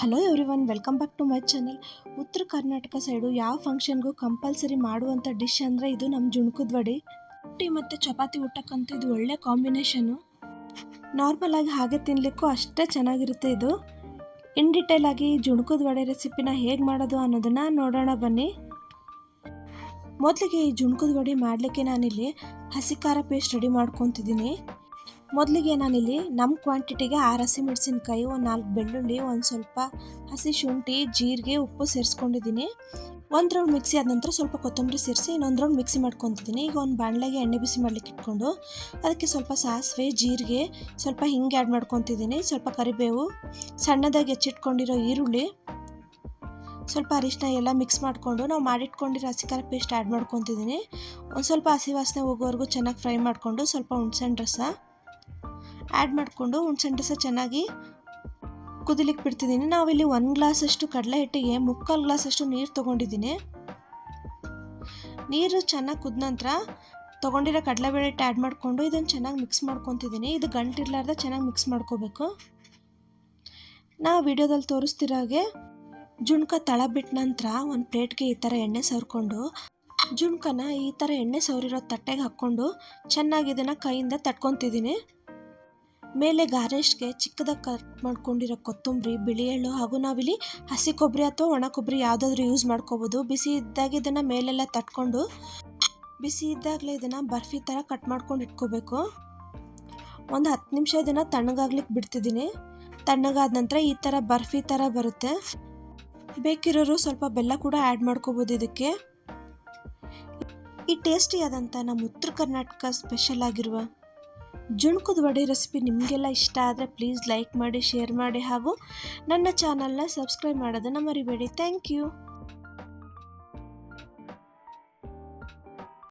Hello everyone welcome back to my channel Uttara Karnataka side ಯಾವ ಫಂಕ್ಷನ್ಗೂ compulsory ಮಾಡುವಂಥ dish ಅಂದರೆ ಇದು ನಮ್ಮ ಜುಣಕದ ವಡೆ. ರೊಟ್ಟಿ ಮತ್ತು ಚಪಾತಿ ಊಟಕ್ಕಂತೂ ಇದು ಒಳ್ಳೆ ಕಾಂಬಿನೇಷನು ನಾರ್ಮಲ್ ಆಗಿ ಹಾಗೆ ತಿನ್ನಲಿಕ್ಕೂ ಅಷ್ಟೇ ಚೆನ್ನಾಗಿರುತ್ತೆ ಇದು. ಇನ್ ಡೀಟೇಲ್ ಆಗಿ ಜುಣ್ಕದ ವಡೆ ರೆಸಿಪಿನ ಹೇಗೆ ಮಾಡೋದು ಅನ್ನೋದನ್ನು ನೋಡೋಣ ಬನ್ನಿ. ಮೊದಲಿಗೆ ಈ ಜುಣಕದ ವಡೆ ಮಾಡಲಿಕ್ಕೆ ನಾನಿಲ್ಲಿ ಹಸಿ ಖಾರ ಪೇಸ್ಟ್ ರೆಡಿ ಮಾಡ್ಕೊತಿದ್ದೀನಿ. ಮೊದಲಿಗೆ ನಾನಿಲ್ಲಿ ನಮ್ಮ ಕ್ವಾಂಟಿಟಿಗೆ ಆರು ಹಸಿಮೆಣಸಿನ್ಕಾಯಿ ಒಂದು ನಾಲ್ಕು ಬೆಳ್ಳುಳ್ಳಿ, ಒಂದು ಸ್ವಲ್ಪ ಹಸಿ ಶುಂಠಿ, ಜೀರಿಗೆ, ಉಪ್ಪು ಸೇರಿಸ್ಕೊಂಡಿದ್ದೀನಿ. ಒಂದು ರೌಂಡ್ ಮಿಕ್ಸಿ ಆದ ನಂತರ ಸ್ವಲ್ಪ ಕೊತ್ತಂಬರಿ ಸೇರಿಸಿ ಇನ್ನೊಂದು ರೌಂಡ್ ಮಿಕ್ಸಿ ಮಾಡ್ಕೊತಿದ್ದೀನಿ. ಈಗ ಒಂದು ಬಾಣಲೆಗೆ ಎಣ್ಣೆ ಬಿಸಿ ಮಾಡ್ಲಿಕ್ಕೆ ಇಟ್ಕೊಂಡು ಅದಕ್ಕೆ ಸ್ವಲ್ಪ ಸಾಸಿವೆ, ಜೀರಿಗೆ, ಸ್ವಲ್ಪ ಹಿಂಗೆ ಆ್ಯಡ್ ಮಾಡ್ಕೊತಿದ್ದೀನಿ. ಸ್ವಲ್ಪ ಕರಿಬೇವು, ಸಣ್ಣದಾಗಿ ಹೆಚ್ಚಿಟ್ಕೊಂಡಿರೋ ಈರುಳ್ಳಿ, ಸ್ವಲ್ಪ ಅರಿಶಿನ ಎಲ್ಲ ಮಿಕ್ಸ್ ಮಾಡಿಕೊಂಡು ನಾವು ಮಾಡಿಟ್ಕೊಂಡಿರೋ ಹಸಿ ಖಾರ ಪೇಸ್ಟ್ ಆ್ಯಡ್ ಮಾಡ್ಕೊತಿದ್ದೀನಿ. ಒಂದು ಸ್ವಲ್ಪ ಹಸಿ ವಾಸನೆ ಹೋಗೋವರೆಗೂ ಚೆನ್ನಾಗಿ ಫ್ರೈ ಮಾಡಿಕೊಂಡು ಸ್ವಲ್ಪ ಹುಣ್ಸೆಹಣ್ಣು ರಸ ಆ್ಯಡ್ ಮಾಡಿಕೊಂಡು ಹುಣ್ಸೆಹಣ್ಣು ರಸ ಚೆನ್ನಾಗಿ ಕುದಿಲಿಕ್ಕೆ ಬಿಡ್ತಿದ್ದೀನಿ. ನಾವಿಲ್ಲಿ ಒಂದು ಗ್ಲಾಸಷ್ಟು ಕಡಲೆ ಹಿಟ್ಟಿಗೆ ಮುಕ್ಕಾಲು ಗ್ಲಾಸಷ್ಟು ನೀರು ತೊಗೊಂಡಿದ್ದೀನಿ. ನೀರು ಚೆನ್ನಾಗಿ ಕುದ ನಂತರ ತೊಗೊಂಡಿರೋ ಕಡಲೆಬೇಳೆ ಹಿಟ್ಟು ಆ್ಯಡ್ ಮಾಡಿಕೊಂಡು ಇದನ್ನು ಚೆನ್ನಾಗಿ ಮಿಕ್ಸ್ ಮಾಡ್ಕೊತಿದ್ದೀನಿ. ಇದು ಗಂಟಿರ್ಲಾರ್ದೆ ಚೆನ್ನಾಗಿ ಮಿಕ್ಸ್ ಮಾಡ್ಕೋಬೇಕು. ನಾ ವಿಡಿಯೋದಲ್ಲಿ ತೋರಿಸ್ತಿರೋ ಹಾಗೆ ಜುಣ್ಕ ತಳ ಬಿಟ್ಟ ನಂತರ ಒಂದು ಪ್ಲೇಟ್ಗೆ ಈ ಥರ ಎಣ್ಣೆ ಸವರ್ಕೊಂಡು ಜುಣ್ಕನ ಈ ಥರ ಎಣ್ಣೆ ಸವರಿರೋ ತಟ್ಟೆಗೆ ಹಾಕ್ಕೊಂಡು ಚೆನ್ನಾಗಿ ಇದನ್ನು ಕೈಯಿಂದ ತಟ್ಕೊತಿದ್ದೀನಿ. ಮೇಲೆ ಗಾರೆಸ್ಟ್ಗೆ ಚಿಕ್ಕದಾಗಿ ಕಟ್ ಮಾಡ್ಕೊಂಡಿರೋ ಕೊತ್ತಂಬರಿ ಬಿಳಿ ಎಳ್ಳು ಹಾಗೂ ನಾವಿಲ್ಲಿ ಹಸಿ ಕೊಬ್ಬರಿ ಅಥವಾ ಒಣ ಕೊಬ್ಬರಿ ಯಾವುದಾದ್ರೂ ಯೂಸ್ ಮಾಡ್ಕೋಬೋದು. ಬಿಸಿ ಇದ್ದಾಗ ಇದನ್ನು ಮೇಲೆಲ್ಲ ತಟ್ಕೊಂಡು, ಬಿಸಿ ಇದ್ದಾಗಲೇ ಇದನ್ನು ಬರ್ಫಿ ಥರ ಕಟ್ ಮಾಡ್ಕೊಂಡು ಇಟ್ಕೋಬೇಕು. ಒಂದು ಹತ್ತು ನಿಮಿಷ ಇದನ್ನು ತಣ್ಣಗಾಗ್ಲಿಕ್ಕೆ ಬಿಡ್ತಿದ್ದೀನಿ. ತಣ್ಣಗಾದ ನಂತರ ಈ ಥರ ಬರ್ಫಿ ಥರ ಬರುತ್ತೆ. ಬೇಕಿರೋರು ಸ್ವಲ್ಪ ಬೆಲ್ಲ ಕೂಡ ಆ್ಯಡ್ ಮಾಡ್ಕೋಬೋದು ಇದಕ್ಕೆ. ಈ ಟೇಸ್ಟಿಯಾದಂಥ ನಮ್ಮ ಉತ್ತರ ಕರ್ನಾಟಕ ಸ್ಪೆಷಲ್ ಆಗಿರುವ ಜುಣ್ಕದ ವಡೆ ರೆಸಿಪಿ ನಿಮಗೆಲ್ಲ ಇಷ್ಟ ಆದರೆ ಪ್ಲೀಸ್ ಲೈಕ್ ಮಾಡಿ ಶೇರ್ ಮಾಡಿ ಹಾಗೂ ನನ್ನ ಚಾನಲ್ನ ಸಬ್ಸ್ಕ್ರೈಬ್ ಮಾಡೋದನ್ನು ಮರಿಬೇಡಿ. Thank you